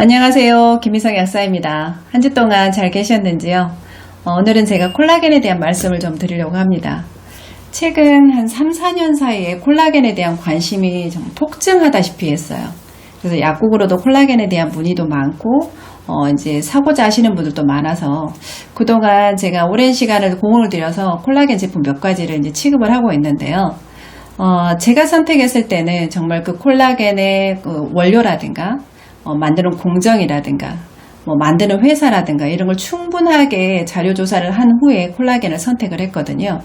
안녕하세요. 김희성 약사입니다. 한 주 동안 잘 계셨는지요? 어, 오늘은 제가 콜라겐에 대한 말씀을 좀 드리려고 합니다. 최근 한 3, 4년 사이에 콜라겐에 대한 관심이 좀 폭증하다시피 했어요. 그래서 약국으로도 콜라겐에 대한 문의도 많고, 어, 이제 사고자 하시는 분들도 많아서 그동안 제가 오랜 시간을 공을 들여서 콜라겐 제품 몇 가지를 이제 취급을 하고 있는데요. 어, 제가 선택했을 때는 정말 그 콜라겐의 그 원료라든가 어, 만드는 공정이라든가 뭐 만드는 회사라든가 이런 걸 충분하게 자료 조사를 한 후에 콜라겐을 선택을 했거든요.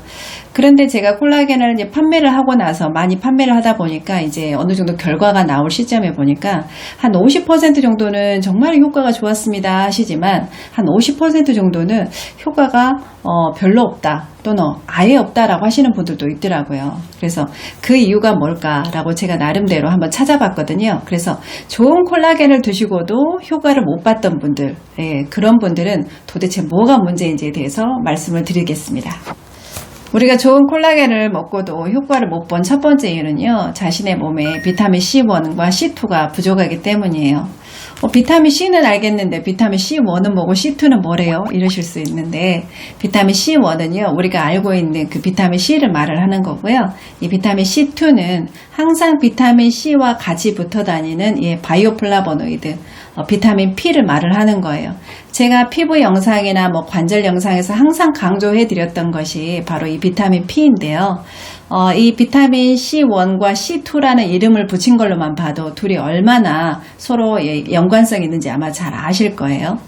그런데 제가 콜라겐을 이제 판매를 하고 나서 많이 판매를 하다 보니까 이제 어느 정도 결과가 나올 시점에 보니까 한 50% 정도는 정말 효과가 좋았습니다 하시지만 한 50% 정도는 효과가 어, 별로 없다 또는 아예 없다라고 하시는 분들도 있더라고요. 그래서 그 이유가 뭘까라고 제가 나름대로 한번 찾아봤거든요. 그래서 좋은 콜라겐을 드시고도 효과를 못 봤던 분 들, 예, 그런 분들은 도대체 뭐가 문제인지에 대해서 말씀을 드리겠습니다. 우리가 좋은 콜라겐을 먹고도 효과를 못 본 첫 번째 이유는요, 자신의 몸에 비타민 C1과 C2가 부족하기 때문이에요. 어, 비타민 C는 알겠는데 비타민 C1은 뭐고 C2는 뭐래요? 이러실 수 있는데 비타민 C1은요 우리가 알고 있는 그 비타민 C를 말을 하는 거고요. 이 비타민 C2는 항상 비타민 C와 같이 붙어 다니는 이 바이오플라보노이드 어, 비타민 P를 말을 하는 거예요. 제가 피부 영상이나 뭐 관절 영상에서 항상 강조해 드렸던 것이 바로 이 비타민 P인데요. 어, 이 비타민 C1과 C2라는 이름을 붙인 걸로만 봐도 둘이 얼마나 서로 예, 연관성이 있는지 아마 잘 아실 거예요.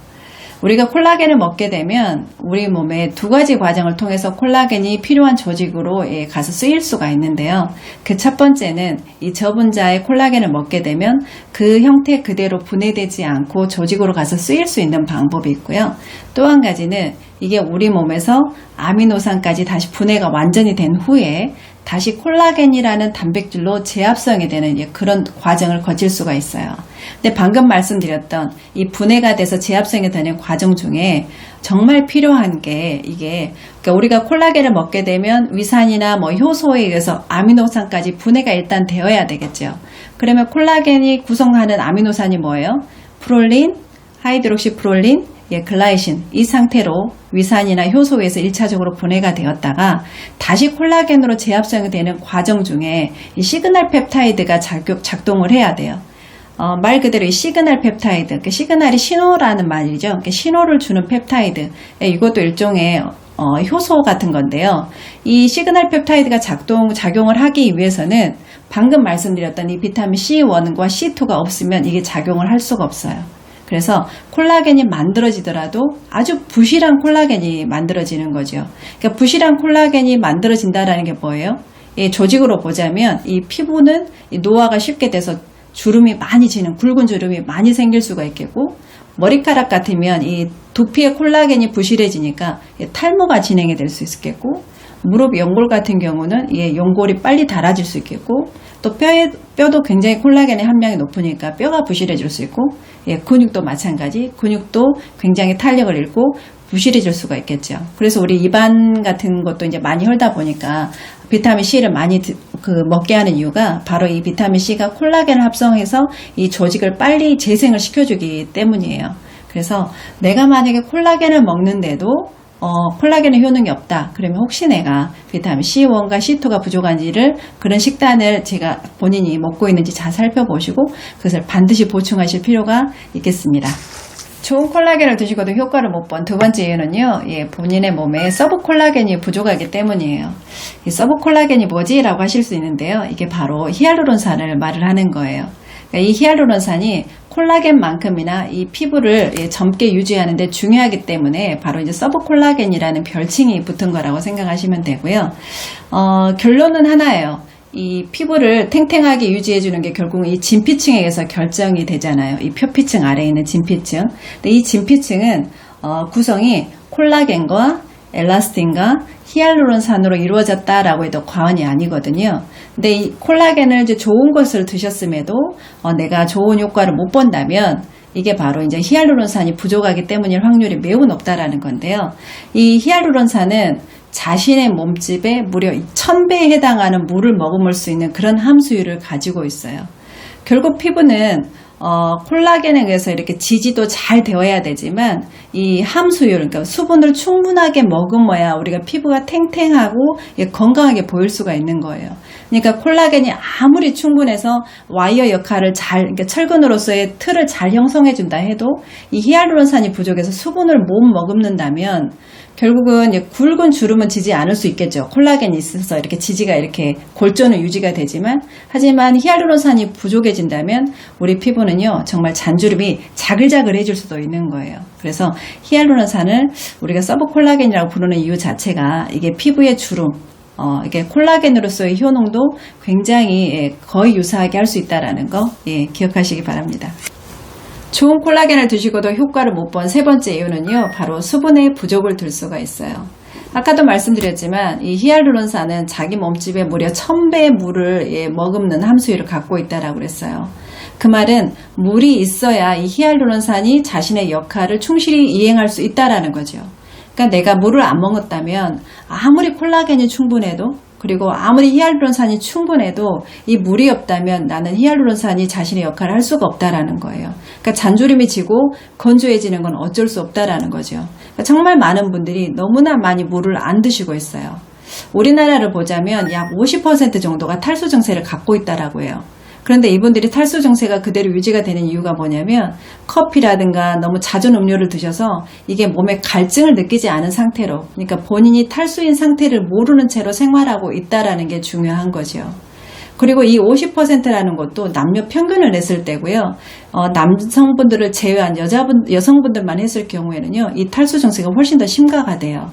우리가 콜라겐을 먹게 되면 우리 몸에 두 가지 과정을 통해서 콜라겐이 필요한 조직으로 예, 가서 쓰일 수가 있는데요. 그 첫 번째는 이 저분자의 콜라겐을 먹게 되면 그 형태 그대로 분해되지 않고 조직으로 가서 쓰일 수 있는 방법이 있고요. 또 한 가지는 이게 우리 몸에서 아미노산까지 다시 분해가 완전히 된 후에 다시 콜라겐이라는 단백질로 재합성이 되는 예, 그런 과정을 거칠 수가 있어요. 근데 방금 말씀드렸던 이 분해가 돼서 재합성이 되는 과정 중에 정말 필요한 게 이게 그러니까 우리가 콜라겐을 먹게 되면 위산이나 뭐 효소에 의해서 아미노산까지 분해가 일단 되어야 되겠죠. 그러면 콜라겐이 구성하는 아미노산이 뭐예요? 프롤린, 하이드록시 프롤린, 예, 글라이신 이 상태로 위산이나 효소에서 1차적으로 분해가 되었다가 다시 콜라겐으로 재합성이 되는 과정 중에 이 시그널 펩타이드가 작용, 작동을 해야 돼요. 어, 말 그대로 이 시그널 펩타이드, 그 시그널이 신호라는 말이죠. 그 신호를 주는 펩타이드, 예, 이것도 일종의 어, 효소 같은 건데요. 이 시그널 펩타이드가 작동, 작용을 하기 위해서는 방금 말씀드렸던 이 비타민 C1과 C2가 없으면 이게 작용을 할 수가 없어요. 그래서 콜라겐이 만들어지더라도 아주 부실한 콜라겐이 만들어지는 거죠. 그러니까 부실한 콜라겐이 만들어진다라는 게 뭐예요? 이 조직으로 보자면 이 피부는 이 노화가 쉽게 돼서 주름이 많이 지는 굵은 주름이 많이 생길 수가 있겠고 머리카락 같으면 이 두피의 콜라겐이 부실해지니까 탈모가 진행이 될 수 있겠고 무릎 연골 같은 경우는 예, 연골이 빨리 닳아질 수 있겠고 또 뼈에, 뼈도 굉장히 콜라겐의 함량이 높으니까 뼈가 부실해질 수 있고 예, 근육도 마찬가지 근육도 굉장히 탄력을 잃고 부실해질 수가 있겠죠. 그래서 우리 입안 같은 것도 이제 많이 헐다 보니까 비타민 C를 많이 드, 그 먹게 하는 이유가 바로 이 비타민 C가 콜라겐을 합성해서 이 조직을 빨리 재생을 시켜주기 때문이에요. 그래서 내가 만약에 콜라겐을 먹는데도 어, 콜라겐의 효능이 없다. 그러면 혹시 내가 비타민 C1과 C2가 부족한지를 그런 식단을 제가 본인이 먹고 있는지 잘 살펴보시고 그것을 반드시 보충하실 필요가 있겠습니다. 좋은 콜라겐을 드시고도 효과를 못 본 두 번째 이유는요, 예, 본인의 몸에 서브 콜라겐이 부족하기 때문이에요. 이 서브 콜라겐이 뭐지? 라고 하실 수 있는데요. 이게 바로 히알루론산을 말을 하는 거예요. 그러니까 이 히알루론산이 콜라겐만큼이나 이 피부를 예, 젊게 유지하는데 중요하기 때문에 바로 이제 서브 콜라겐이라는 별칭이 붙은 거라고 생각하시면 되고요. 어, 결론은 하나예요. 이 피부를 탱탱하게 유지해 주는 게 결국은 이 진피층에 의해서 결정이 되잖아요. 이 표피층 아래에 있는 진피층. 근데 이 진피층은 어, 구성이 콜라겐과 엘라스틴과 히알루론산으로 이루어졌다라고 해도 과언이 아니거든요. 근데 이 콜라겐을 이제 좋은 것을 드셨음에도 어, 내가 좋은 효과를 못 본다면 이게 바로 이제 히알루론산이 부족하기 때문일 확률이 매우 높다라는 건데요. 이 히알루론산은 자신의 몸집에 무려 1000배에 해당하는 물을 머금을 수 있는 그런 함수율을 가지고 있어요. 결국 피부는 어, 콜라겐에 의해서 이렇게 지지도 잘 되어야 되지만 이 함수율, 그러니까 수분을 충분하게 머금어야 우리가 피부가 탱탱하고 예, 건강하게 보일 수가 있는 거예요. 그러니까 콜라겐이 아무리 충분해서 와이어 역할을 잘, 그러니까 철근으로서의 틀을 잘 형성해 준다 해도 이 히알루론산이 부족해서 수분을 못 머금는다면 결국은 굵은 주름은 지지 않을 수 있겠죠. 콜라겐이 있어서 이렇게 지지가 이렇게 골조는 유지가 되지만 하지만 히알루론산이 부족해진다면 우리 피부는요 정말 잔주름이 자글자글해질 수도 있는 거예요. 그래서 히알루론산을 우리가 서브 콜라겐이라고 부르는 이유 자체가 이게 피부의 주름 어, 이게 콜라겐으로서의 효능도 굉장히 예, 거의 유사하게 할 수 있다라는 거 예, 기억하시기 바랍니다. 좋은 콜라겐을 드시고도 효과를 못 본 세 번째 이유는요, 바로 수분의 부족을 들 수가 있어요. 아까도 말씀드렸지만 이 히알루론산은 자기 몸집의 무려 1000배의 물을 예, 머금는 함수율을 갖고 있다라고 그랬어요. 그 말은 물이 있어야 이 히알루론산이 자신의 역할을 충실히 이행할 수 있다라는 거죠. 그러니까 내가 물을 안 먹었다면 아무리 콜라겐이 충분해도 그리고 아무리 히알루론산이 충분해도 이 물이 없다면 나는 히알루론산이 자신의 역할을 할 수가 없다라는 거예요. 그러니까 잔주름이 지고 건조해지는 건 어쩔 수 없다라는 거죠. 그러니까 정말 많은 분들이 너무나 많이 물을 안 드시고 있어요. 우리나라를 보자면 약 50% 정도가 탈수 증세를 갖고 있다라고 해요. 그런데 이분들이 탈수 증세가 그대로 유지가 되는 이유가 뭐냐면 커피라든가 너무 잦은 음료를 드셔서 이게 몸에 갈증을 느끼지 않은 상태로 그러니까 본인이 탈수인 상태를 모르는 채로 생활하고 있다라는 게 중요한 거죠. 그리고 이 50%라는 것도 남녀 평균을 냈을 때고요. 어, 남성분들을 제외한 여자분, 여성분들만 했을 경우에는요, 이 탈수 증세가 훨씬 더 심각하 돼요.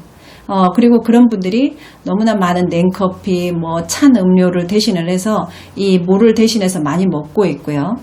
어, 그리고 그런 분들이 너무나 많은 냉커피, 뭐, 찬 음료를 대신을 해서 이 물을 대신해서 많이 먹고 있고요.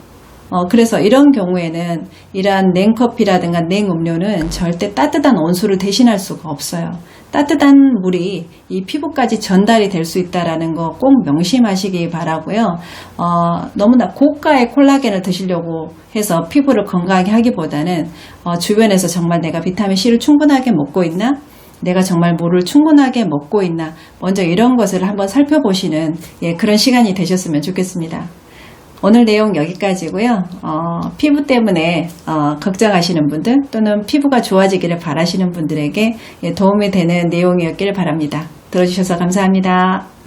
어, 그래서 이런 경우에는 이러한 냉커피라든가 냉음료는 절대 따뜻한 온수를 대신할 수가 없어요. 따뜻한 물이 이 피부까지 전달이 될 수 있다라는 거 꼭 명심하시기 바라고요. 어, 너무나 고가의 콜라겐을 드시려고 해서 피부를 건강하게 하기보다는 어, 주변에서 정말 내가 비타민 C를 충분하게 먹고 있나? 내가 정말 물을 충분하게 먹고 있나? 먼저 이런 것을 한번 살펴보시는 예, 그런 시간이 되셨으면 좋겠습니다. 오늘 내용 여기까지고요. 어, 피부 때문에 어, 걱정하시는 분들 또는 피부가 좋아지기를 바라시는 분들에게 예, 도움이 되는 내용이었기를 바랍니다. 들어주셔서 감사합니다.